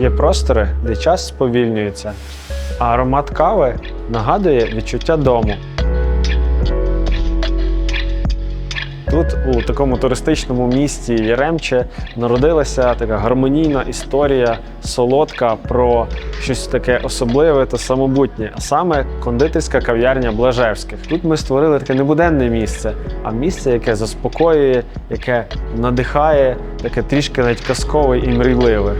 Є простори, де час сповільнюється, а аромат кави нагадує відчуття дому. Тут, у такому туристичному місті Яремче, народилася така гармонійна історія, солодка про щось таке особливе та самобутнє, а саме кондитерська кав'ярня Блажевських. Тут ми створили таке небуденне місце, а місце, яке заспокоює, яке надихає, таке трішки навіть казкове і мрійливе.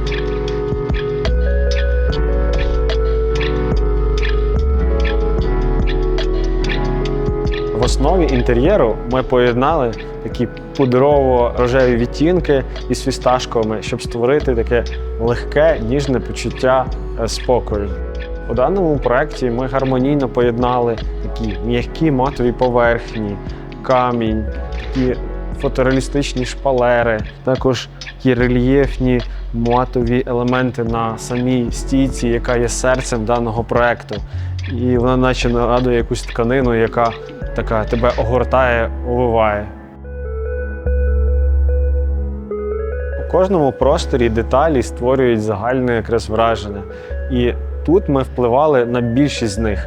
Основі інтер'єру ми поєднали такі пудрово-рожеві відтінки із фісташковими, щоб створити таке легке, ніжне почуття е, спокою. У даному проєкті ми гармонійно поєднали такі м'які матові поверхні, камінь, такі фотореалістичні шпалери, також такі рельєфні матові елементи на самій стійці, яка є серцем даного проєкту. І вона наче нагадує якусь тканину, яка така тебе огортає, овиває. У кожному просторі деталі створюють загальне якраз враження. І тут ми впливали на більшість з них.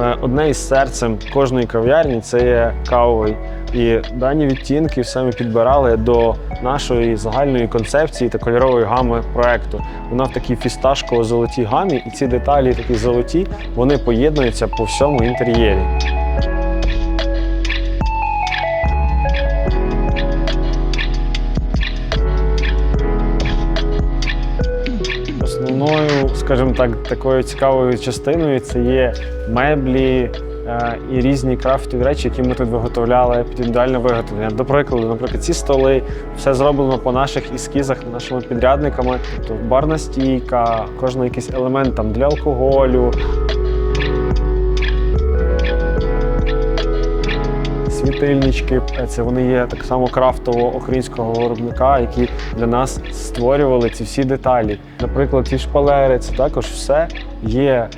Е, Одне із серцем кожної кав'ярні це є кавовий. І дані відтінки все ми підбирали до нашої загальної концепції та кольорової гами проекту. Вона в такій фісташково-золотій гамі, і ці деталі такі золоті, вони поєднуються по всьому інтер'єрі. Основною, скажімо так, такою цікавою частиною це є меблі е, і різні крафтові речі, які ми тут виготовляли під індивідуальне виготовлення. До прикладу, наприклад, ці столи, все зроблено по наших ескізах, нашими підрядниками. Тобто барна стійка, кожен якийсь елемент там для алкоголю. Світильнички, це вони є так само крафтового українського виробника, які для нас створювали ці всі деталі. Наприклад, ці шпалери, це також все є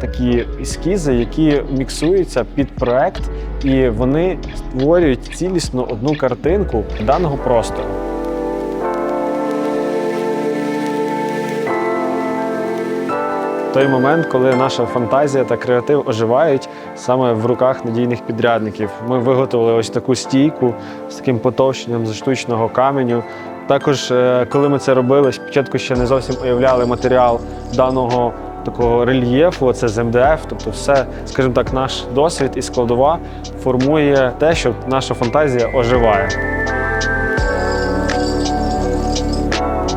такі ескізи, які міксуються під проект, і вони створюють цілісно одну картинку даного простору. Той момент, коли наша фантазія та креатив оживають саме в руках надійних підрядників. Ми виготовили ось таку стійку з таким потовщенням з штучного каменю. Також, е, коли ми це робили, спочатку ще не зовсім уявляли матеріал даного такого рельєфу, це з МДФ, тобто все, скажімо так, наш досвід і складова формує те, що наша фантазія оживає.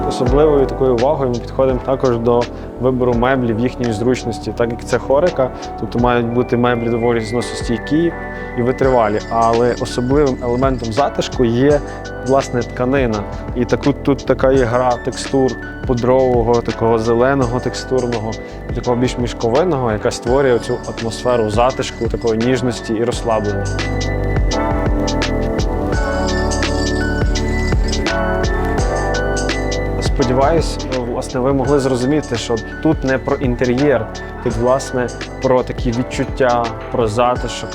Особливою такою увагою ми підходимо також до вибору меблів їхньої зручності, так як це хорика, тобто мають бути меблі доволі зносостійкі і витривалі. Але особливим елементом затишку є власне тканина. І таку тут така є гра текстур пудрового, такого зеленого текстурного, такого більш мішковинного, яка створює цю атмосферу затишку, такої ніжності і розслаблення. Сподіваюсь, власне, ви могли зрозуміти, що тут не про інтер'єр, тут власне про такі відчуття, про затишок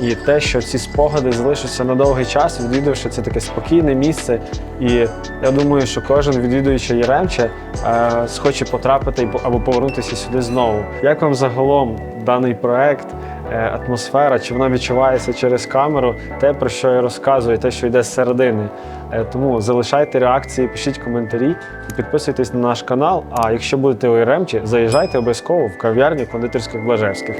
і те, що ці спогади залишаться на довгий час, відвідавши це таке спокійне місце. І я думаю, що кожен відвідуючи Яремче е, схоче потрапити або повернутися сюди знову. Як вам загалом даний проект? Е, Атмосфера, чи вона відчувається через камеру, те, про що я розказую, те, що йде з середини. Е, Тому залишайте реакції, пишіть коментарі і підписуйтесь на наш канал. А якщо будете у Яремчі, заїжджайте обов'язково в кав'ярню кондитерських Блажевських.